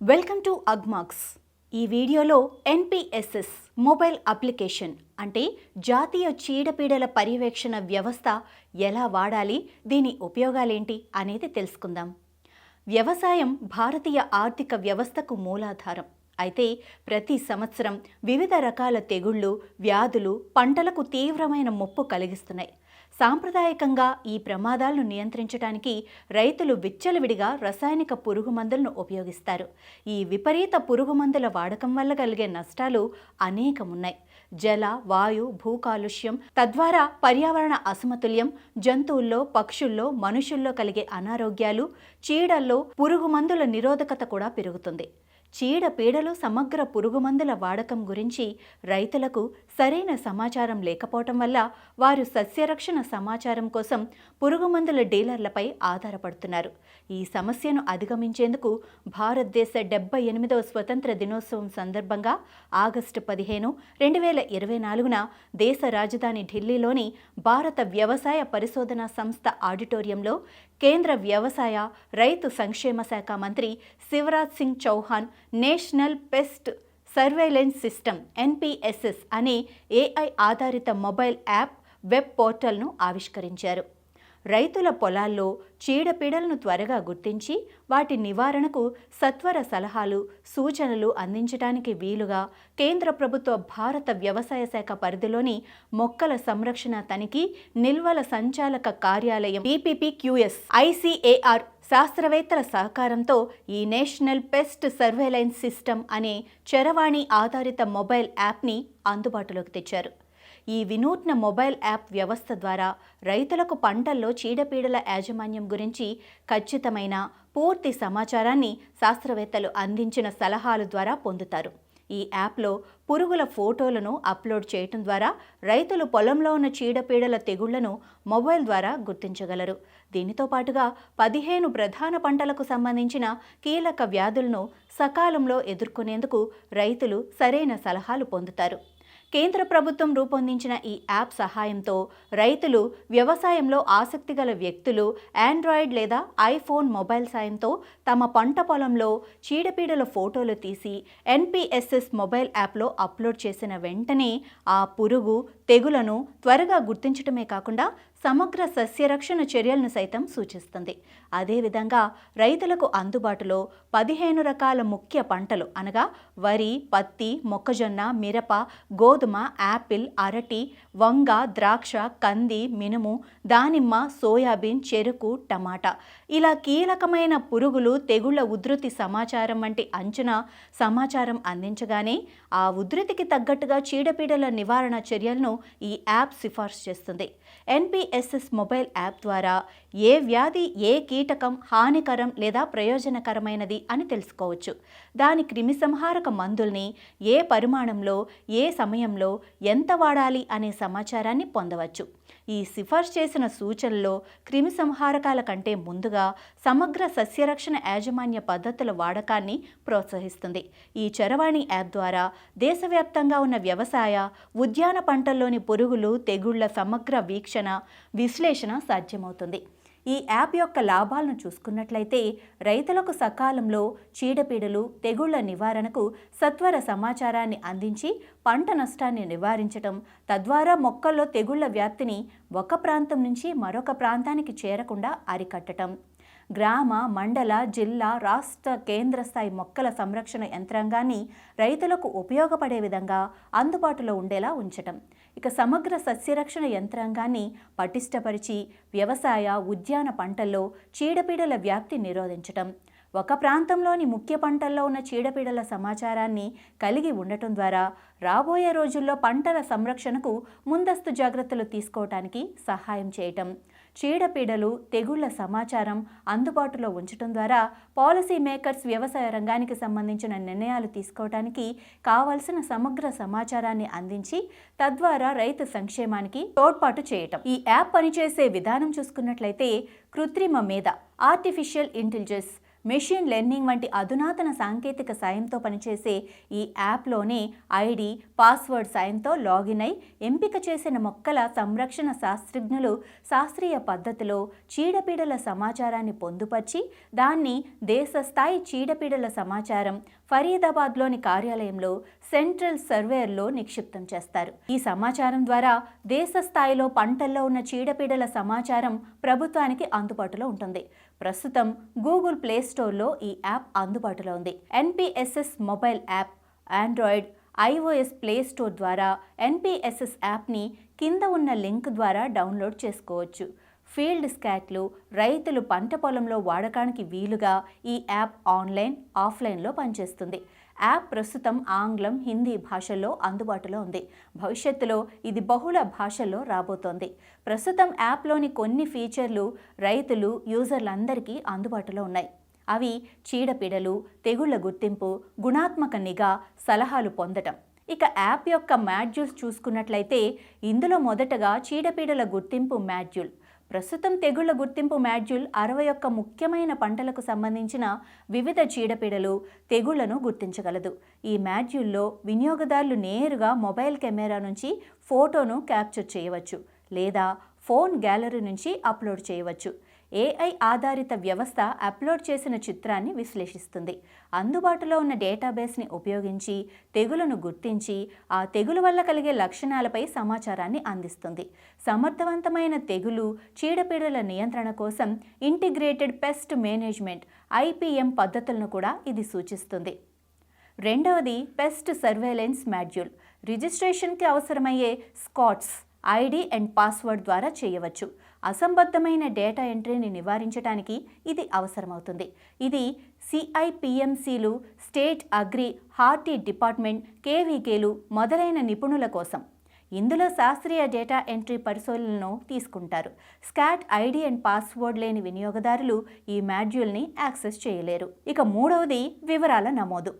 Welcome to Agmax. ఈ వీడియోలో NPSS mobile application అంటే జాతీయ చీడపీడల పర్యవేక్షణ వ్యవస్థ ఎలా వాడాలి దీని ఉపయోగాలేంటి అనేది తెలుసుకుందాం. వ్యవసాయం భారతీయ ఆర్థిక వ్యవస్థకు మూలాధారం. అయితే ప్రతి సంవత్సరం వివిధ రకాల తెగుళ్ళు వ్యాధులు పంటలకు తీవ్రమైన ముప్పు కలిగిస్తున్నాయి. సాంప్రదాయకంగా ఈ ప్రమాదాలను నియంత్రించడానికి రైతులు విచ్చలవిడిగా రసాయనిక పురుగు మందులను ఉపయోగిస్తారు. ఈ విపరీత పురుగు మందుల వాడకం వల్ల కలిగే నష్టాలు అనేకమున్నాయి. జల వాయు భూ కాలుష్యం తద్వారా పర్యావరణ అసమతుల్యం జంతువుల్లో పక్షుల్లో మనుషుల్లో కలిగే అనారోగ్యాలు చీడల్లో పురుగు మందుల నిరోధకత కూడా పెరుగుతుంది. చీడపీడలు సమగ్ర పురుగుమందుల వాడకం గురించి రైతులకు సరైన సమాచారం లేకపోవటం వల్ల వారు సస్యరక్షణ సమాచారం కోసం పురుగుమందుల డీలర్లపై ఆధారపడుతున్నారు. ఈ సమస్యను అధిగమించేందుకు భారతదేశ డెబ్బై ఎనిమిదవ స్వతంత్ర దినోత్సవం సందర్భంగా ఆగస్టు పదిహేను రెండు వేల ఇరవై నాలుగున దేశ రాజధాని ఢిల్లీలోని భారత వ్యవసాయ పరిశోధన సంస్థ ఆడిటోరియంలో కేంద్ర వ్యవసాయ రైతు సంక్షేమ శాఖ మంత్రి Shivraj Singh Chouhan national pest surveillance system NPSS అనే ఏఐ ఆధారిత మొబైల్ యాప్ వెబ్ పోర్టల్ను ఆవిష్కరించారు. రైతుల పొలాల్లో చీడపీడలను త్వరగా గుర్తించి వాటి నివారణకు సత్వర సలహాలు సూచనలు అందించడానికి వీలుగా కేంద్ర ప్రభుత్వ భారత వ్యవసాయ శాఖ పరిధిలోని మొక్కల సంరక్షణ తనిఖీ నిల్వల సంచాలక కార్యాలయం ఈపీపీక్యూఎస్ ఐసీఏఆర్ శాస్త్రవేత్తల సహకారంతో ఈ నేషనల్ పెస్ట్ సర్వేలైన్స్ సిస్టమ్ అనే చరవాణి ఆధారిత మొబైల్ యాప్ని అందుబాటులోకి తెచ్చారు. ఈ వినూత్న మొబైల్ యాప్ వ్యవస్థ ద్వారా రైతులకు పంటల్లో చీడపీడల యాజమాన్యం గురించి ఖచ్చితమైన పూర్తి సమాచారాన్ని శాస్త్రవేత్తలు అందించిన సలహాలు ద్వారా పొందుతారు. ఈ యాప్లో పురుగుల ఫోటోలను అప్లోడ్ చేయటం ద్వారా రైతులు పొలంలో ఉన్న చీడపీడల తెగుళ్ళను మొబైల్ ద్వారా గుర్తించగలరు. దీనితో పాటుగా పదిహేను ప్రధాన పంటలకు సంబంధించిన కీలక వ్యాధులను సకాలంలో ఎదుర్కొనేందుకు రైతులు సరైన సలహాలు పొందుతారు. కేంద్ర ప్రభుత్వం రూపొందించిన ఈ యాప్ సహాయంతో రైతులు వ్యవసాయంలో ఆసక్తి గల వ్యక్తులు ఆండ్రాయిడ్ లేదా ఐఫోన్ మొబైల్ సాయంతో తమ పంట పొలంలో చీడపీడల ఫోటోలు తీసి ఎన్పిఎస్ఎస్ మొబైల్ యాప్లో అప్లోడ్ చేసిన వెంటనే ఆ పురుగు తెగులను త్వరగా గుర్తించడమే కాకుండా సమగ్ర సస్యరక్షణ చర్యలను సైతం సూచిస్తుంది. అదేవిధంగా రైతులకు అందుబాటులో పదిహేను రకాల ముఖ్య పంటలు అనగా వరి పత్తి మొక్కజొన్న మిరప గోధుమ యాపిల్ అరటి వంగ ద్రాక్ష కంది మినుము దానిమ్మ సోయాబీన్ చెరుకు టమాటా. ఇలా కీలకమైన పురుగులు తెగుళ్ళ ఉధృతి సమాచారం వంటి అంచనా సమాచారం అందించగానే ఆ ఉధృతికి తగ్గట్టుగా చీడపీడల నివారణ చర్యలను ఈ యాప్ సిఫార్సు చేస్తుంది. ఎన్పిఎస్ఎస్ మొబైల్ యాప్ ద్వారా ఏ వ్యాధి ఏ కీటకం హానికరం లేదా ప్రయోజనకరమైనది అని తెలుసుకోవచ్చు. దాని క్రిమిసంహారక మందుల్ని ఏ పరిమాణంలో ఏ సమయంలో ఎంత వాడాలి అనే సమాచారాన్ని పొందవచ్చు. ఈ సిఫార్సు చేసిన సూచనలో క్రిమిసంహారకాల కంటే ముందుగా సమగ్ర సస్యరక్షణ యాజమాన్య పద్ధతుల వాడకాన్ని ప్రోత్సహిస్తుంది. ఈ చరవాణి యాప్ ద్వారా దేశవ్యాప్తంగా ఉన్న వ్యవసాయ ఉద్యాన పంటల్లోని పురుగులు తెగుళ్ళ సమగ్ర వీక్షణ విశ్లేషణ సాధ్యమవుతుంది. ఈ యాప్ యొక్క లాభాలను చూసుకున్నట్లయితే రైతులకు సకాలంలో చీడపీడలు తెగుళ్ళ నివారణకు సత్వర సమాచారాన్ని అందించి పంట నష్టాన్ని నివారించటం తద్వారా మొక్కల్లో తెగుళ్ళ వ్యాప్తిని ఒక ప్రాంతం నుంచి మరొక ప్రాంతానికి చేరకుండా అరికట్టడం గ్రామ మండల జిల్లా రాష్ట్ర కేంద్ర స్థాయి మొక్కల సంరక్షణ యంత్రాంగాన్ని రైతులకు ఉపయోగపడే విధంగా అందుబాటులో ఉండేలా ఉంచటం. ఇక సమగ్ర సస్యరక్షణ యంత్రాంగాన్ని పటిష్టపరిచి వ్యవసాయ ఉద్యాన పంటల్లో చీడపీడల వ్యాప్తి నిరోధించటం. ఒక ప్రాంతంలోని ముఖ్య పంటల్లో ఉన్న చీడపీడల సమాచారాన్ని కలిగి ఉండటం ద్వారా రాబోయే రోజుల్లో పంటల సంరక్షణకు ముందస్తు జాగ్రత్తలు తీసుకోవటానికి సహాయం చేయటం. చీడపీడలు తెగుళ్ళ సమాచారం అందుబాటులో ఉంచడం ద్వారా పాలసీ మేకర్స్ వ్యవసాయ రంగానికి సంబంధించిన నిర్ణయాలు తీసుకోవడానికి కావలసిన సమగ్ర సమాచారాన్ని అందించి తద్వారా రైతు సంక్షేమానికి తోడ్పాటు చేయటం. ఈ యాప్ పనిచేసే విధానం చూసుకున్నట్లయితే కృత్రిమ మేధ ఆర్టిఫిషియల్ ఇంటెలిజెన్స్ మెషిన్ లెర్నింగ్ వంటి అధునాతన సాంకేతిక సాయంతో పనిచేసే ఈ యాప్లోనే ఐడి పాస్వర్డ్ సాయంతో లాగిన్ అయి ఎంపిక చేసిన మొక్కల సంరక్షణ శాస్త్రజ్ఞులు శాస్త్రీయ పద్ధతిలో చీడపీడల సమాచారాన్ని పొందుపర్చి దాన్ని దేశ స్థాయి చీడపీడల సమాచారం ఫరీదాబాద్లోని కార్యాలయంలో సెంట్రల్ సర్వేయర్లో నిక్షిప్తం చేస్తారు. ఈ సమాచారం ద్వారా దేశ స్థాయిలో పంటల్లో ఉన్న చీడపీడల సమాచారం ప్రభుత్వానికి అందుబాటులో ఉంటుంది. ప్రస్తుతం గూగుల్ ప్లే స్టోర్లో ఈ యాప్ అందుబాటులో ఉంది. NPSS mobile app Android iOS play store ద్వారా ఎన్పిఎస్ఎస్ యాప్ని కింద ఉన్న లింక్ ద్వారా డౌన్లోడ్ చేసుకోవచ్చు. ఫీల్డ్ స్కాట్లు రైతులు పంట పొలంలో వాడకానికి వీలుగా ఈ యాప్ ఆన్లైన్ ఆఫ్లైన్లో పనిచేస్తుంది. యాప్ ప్రస్తుతం ఆంగ్లం హిందీ భాషల్లో అందుబాటులో ఉంది. భవిష్యత్తులో ఇది బహుళ భాషల్లో రాబోతోంది. ప్రస్తుతం యాప్లోని కొన్ని ఫీచర్లు రైతులు యూజర్లందరికీ అందుబాటులో ఉన్నాయి. అవి చీడపీడలు తెగుళ్ళ గుర్తింపు గుణాత్మక నిఘా సలహాలు పొందటం. ఇక యాప్ యొక్క మాడ్యూల్స్ చూసుకున్నట్లయితే ఇందులో మొదటగా చీడపీడల గుర్తింపు మాడ్యూల్ ప్రస్తుతం తెగుళ్ళ గుర్తింపు మాడ్యూల్ అరవై ఒక్క ముఖ్యమైన పంటలకు సంబంధించిన వివిధ చీడపీడలు తెగుళ్ళను గుర్తించగలదు. ఈ మాడ్యూల్లో వినియోగదారులు నేరుగా మొబైల్ కెమెరా నుంచి ఫోటోను క్యాప్చర్ చేయవచ్చు లేదా ఫోన్ గ్యాలరీ నుంచి అప్లోడ్ చేయవచ్చు. ఏఐ ఆధారిత వ్యవస్థ అప్లోడ్ చేసిన చిత్రాన్ని విశ్లేషిస్తుంది. అందుబాటులో ఉన్న డేటాబేస్ని ఉపయోగించి తెగులను గుర్తించి ఆ తెగులు వల్ల కలిగే లక్షణాలపై సమాచారాన్ని అందిస్తుంది. సమర్థవంతమైన తెగులు చీడపీడల నియంత్రణ కోసం ఇంటిగ్రేటెడ్ పెస్ట్ మేనేజ్మెంట్ ఐపీఎం పద్ధతులను కూడా ఇది సూచిస్తుంది. రెండవది పెస్ట్ సర్వేలెన్స్ మాడ్యూల్. రిజిస్ట్రేషన్కి అవసరమయ్యే స్కాట్స్ ఐడి అండ్ పాస్వర్డ్ ద్వారా చేయవచ్చు. అసంబద్ధమైన డేటా ఎంట్రీని నివారించడానికి ఇది అవసరమవుతుంది. ఇది సిఐపిఎంసీలు స్టేట్ అగ్రి హార్టీ డిపార్ట్మెంట్ కేవీకేలు మొదలైన నిపుణుల కోసం. ఇందులో శాస్త్రీయ డేటా ఎంట్రీ పరిశోధనలను తీసుకుంటారు. స్కాట్ ఐడి అండ్ పాస్వర్డ్ లేని వినియోగదారులు ఈ మాడ్యూల్ని యాక్సెస్ చేయలేరు. ఇక మూడవది వివరాల నమోదు.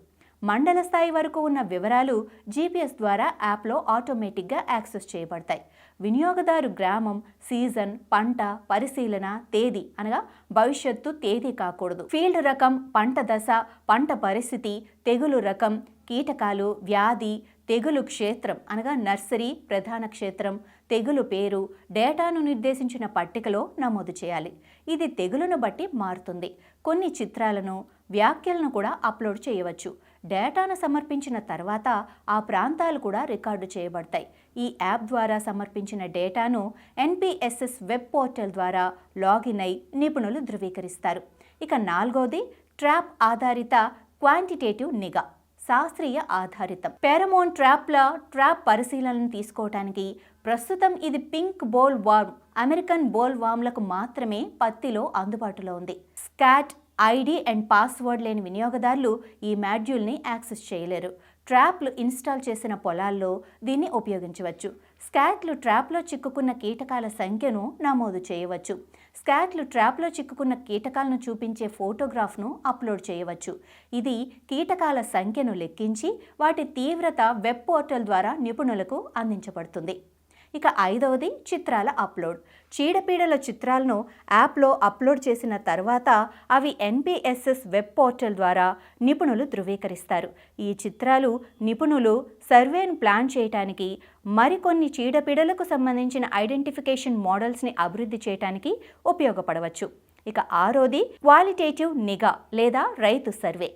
మండల స్థాయి వరకు ఉన్న వివరాలు జీపీఎస్ ద్వారా యాప్లో ఆటోమేటిక్గా యాక్సెస్ చేయబడతాయి. వినియోగదారు గ్రామం సీజన్ పంట పరిశీలన తేదీ అనగా భవిష్యత్తు తేదీ కాకూడదు. ఫీల్డ్ రకం పంట దశ పంట పరిస్థితి తెగులు రకం కీటకాలు వ్యాధి తెగులు క్షేత్రం అనగా నర్సరీ ప్రధాన క్షేత్రం తెగులు పేరు డేటాను నిర్దేశించిన పట్టికలో నమోదు చేయాలి. ఇది తెగులును బట్టి మారుతుంది. కొన్ని చిత్రాలను వ్యాఖ్యలను కూడా అప్లోడ్ చేయవచ్చు. డేటాను సమర్పించిన తర్వాత ఆ ప్రాంతాలు కూడా రికార్డు చేయబడతాయి. ఈ యాప్ ద్వారా సమర్పించిన డేటాను ఎన్పిఎస్ఎస్ వెబ్ పోర్టల్ ద్వారా లాగిన్ అయి నిపుణులు ధృవీకరిస్తారు. ఇక నాలుగోది ట్రాప్ ఆధారిత క్వాంటిటేటివ్ నిఘా శాస్త్రీయ ఆధారితం. పెరమోన్ ట్రాప్ల ట్రాప్ పరిశీలనను తీసుకోవటానికి ప్రస్తుతం ఇది pink boll worm American boll వామ్లకు మాత్రమే పత్తిలో అందుబాటులో ఉంది. స్కాట్ ఐడి అండ్ పాస్వర్డ్ లేని వినియోగదారులు ఈ మాడ్యూల్ని యాక్సెస్ చేయలేరు. ట్రాప్లు ఇన్స్టాల్ చేసిన పొలాల్లో దీన్ని ఉపయోగించవచ్చు. స్కాట్లు ట్రాప్లో చిక్కుకున్న కీటకాల సంఖ్యను నమోదు చేయవచ్చు. స్కాట్లు ట్రాప్లో చిక్కుకున్న కీటకాలను చూపించే ఫోటోగ్రాఫ్ను అప్లోడ్ చేయవచ్చు. ఇది కీటకాల సంఖ్యను లెక్కించి వాటి తీవ్రత వెబ్ పోర్టల్ ద్వారా నిపుణులకు అందించబడుతుంది. ఇక ఐదవది చిత్రాల అప్లోడ్. చీడపీడల చిత్రాలను యాప్లో అప్లోడ్ చేసిన తర్వాత అవి ఎన్పిఎస్ఎస్ వెబ్ పోర్టల్ ద్వారా నిపుణులు ధృవీకరిస్తారు. ఈ చిత్రాలు నిపుణులు సర్వేను ప్లాన్ చేయటానికి మరికొన్ని చీడపీడలకు సంబంధించిన ఐడెంటిఫికేషన్ మోడల్స్ని అభివృద్ధి చేయడానికి ఉపయోగపడవచ్చు. ఇక ఆరోది క్వాలిటేటివ్ నిఘా లేదా రైతు సర్వే.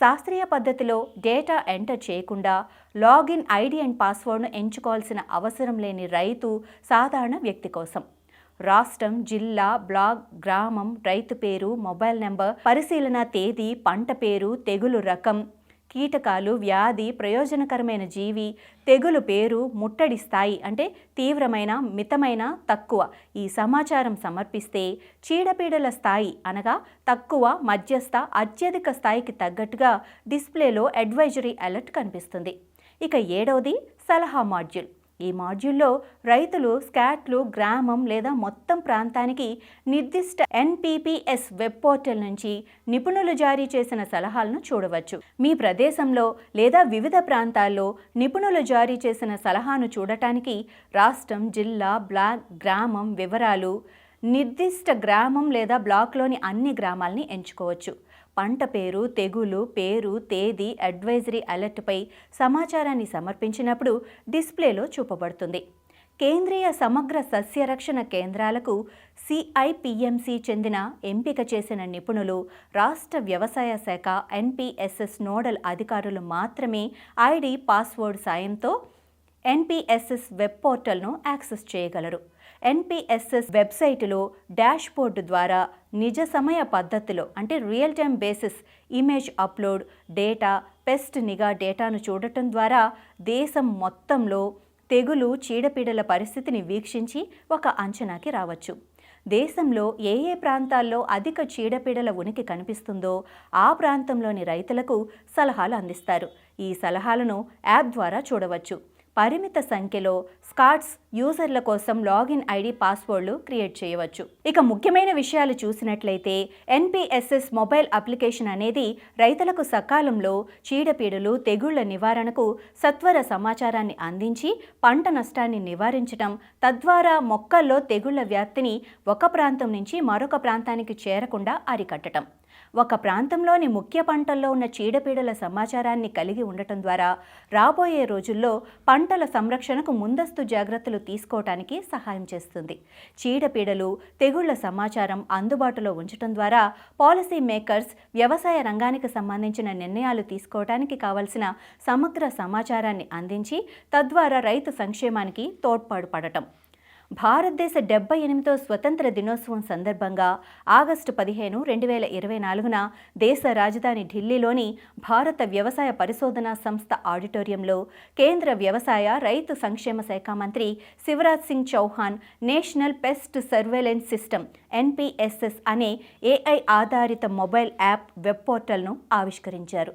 శాస్త్రీయ పద్ధతిలో డేటా ఎంటర్ చేయకుండా లాగిన్ ఐడి అండ్ పాస్వర్డ్ను ఎంచుకోవాల్సిన అవసరం లేని రైతు సాధారణ వ్యక్తి కోసం. రాష్ట్రం జిల్లా బ్లాక్ గ్రామం రైతు పేరు మొబైల్ నెంబర్ పరిశీలన తేదీ పంట పేరు తెగులు రకం కీటకాలు వ్యాధి ప్రయోజనకరమైన జీవి తెగులు పేరు ముట్టడి స్థాయి అంటే తీవ్రమైన మితమైన తక్కువ. ఈ సమాచారం సమర్పిస్తే చీడపీడల స్థాయి అనగా తక్కువ మధ్యస్థ అత్యధిక స్థాయికి తగ్గట్టుగా డిస్ప్లేలో అడ్వైజరీ అలర్ట్ కనిపిస్తుంది. ఇక ఏడవది సలహా మాడ్యూల్. ఈ మాడ్యూల్లో రైతులు స్కాట్లు గ్రామం లేదా మొత్తం ప్రాంతానికి నిర్దిష్ట ఎన్పిపిఎస్ వెబ్ పోర్టల్ నుంచి నిపుణులు జారీ చేసిన సలహాలను చూడవచ్చు. మీ ప్రదేశంలో లేదా వివిధ ప్రాంతాల్లో నిపుణులు జారీ చేసిన సలహాను చూడటానికి రాష్ట్రం జిల్లా బ్లాక్ గ్రామం వివరాలు నిర్దిష్ట గ్రామం లేదా బ్లాక్లోని అన్ని గ్రామాల్ని ఎంచుకోవచ్చు. పంట పేరు తెగులు పేరు తేదీ అడ్వైజరీ అలర్ట్పై సమాచారాన్ని సమర్పించినప్పుడు డిస్ప్లేలో చూపబడుతుంది. కేంద్రీయ సమగ్ర సస్యరక్షణ కేంద్రాలకు సిఐపిఎంసి చెందిన ఎంపిక చేసిన నిపుణులు రాష్ట్ర వ్యవసాయ శాఖ ఎన్పిఎస్ఎస్ నోడల్ అధికారులు మాత్రమే ఐడి పాస్వర్డ్ సాయంతో ఎన్పిఎస్ఎస్ వెబ్ పోర్టల్ను యాక్సెస్ చేయగలరు. ఎన్పిఎస్ఎస్ వెబ్సైటులో డాష్ బోర్డు ద్వారా నిజ సమయ పద్ధతిలో అంటే real time basis image upload data pest నిఘా డేటాను చూడటం ద్వారా దేశం మొత్తంలో తెగులు చీడపీడల పరిస్థితిని వీక్షించి ఒక అంచనాకి రావచ్చు. దేశంలో ఏ ఏ ప్రాంతాల్లో అధిక చీడపీడల ఉనికి కనిపిస్తుందో ఆ ప్రాంతంలోని రైతులకు సలహాలు అందిస్తారు. ఈ సలహాలను యాప్ ద్వారా చూడవచ్చు. పరిమిత సంఖ్యలో స్కాట్స్ యూజర్ల కోసం లాగిన్ ఐడి పాస్వర్డ్లు క్రియేట్ చేయవచ్చు. ఇక ముఖ్యమైన విషయాలు చూసినట్లయితే ఎన్పిఎస్ఎస్ మొబైల్ అప్లికేషన్ అనేది రైతులకు సకాలంలో చీడపీడలు తెగుళ్ళ నివారణకు సత్వర సమాచారాన్ని అందించి పంట నష్టాన్ని నివారించడం తద్వారా మొక్కల్లో తెగుళ్ళ వ్యాప్తిని ఒక ప్రాంతం నుంచి మరొక ప్రాంతానికి చేరకుండా అరికట్టడం ఒక ప్రాంతంలోని ముఖ్య పంటల్లో ఉన్న చీడపీడల సమాచారాన్ని కలిగి ఉండటం ద్వారా రాబోయే రోజుల్లో పంటల సంరక్షణకు ముందస్తు జాగ్రత్తలు తీసుకోవటానికి సహాయం చేస్తుంది. చీడపీడలు తెగుళ్ళ సమాచారం అందుబాటులో ఉంచడం ద్వారా పాలసీ మేకర్స్ వ్యవసాయ రంగానికి సంబంధించిన నిర్ణయాలు తీసుకోవటానికి కావలసిన సమగ్ర సమాచారాన్ని అందించి తద్వారా రైతు సంక్షేమానికి తోడ్పాటు పడటం. భారతదేశ డెబ్బై ఎనిమిదో స్వతంత్ర దినోత్సవం సందర్భంగా ఆగస్టు పదిహేను రెండు వేల ఇరవై నాలుగున దేశ రాజధాని ఢిల్లీలోని భారత వ్యవసాయ పరిశోధనా సంస్థ ఆడిటోరియంలో కేంద్ర వ్యవసాయ రైతు సంక్షేమ శాఖ మంత్రి Shivraj Singh Chouhan national pest surveillance system NPSS అనే ఏఐ ఆధారిత మొబైల్ యాప్ వెబ్ పోర్టల్ను ఆవిష్కరించారు.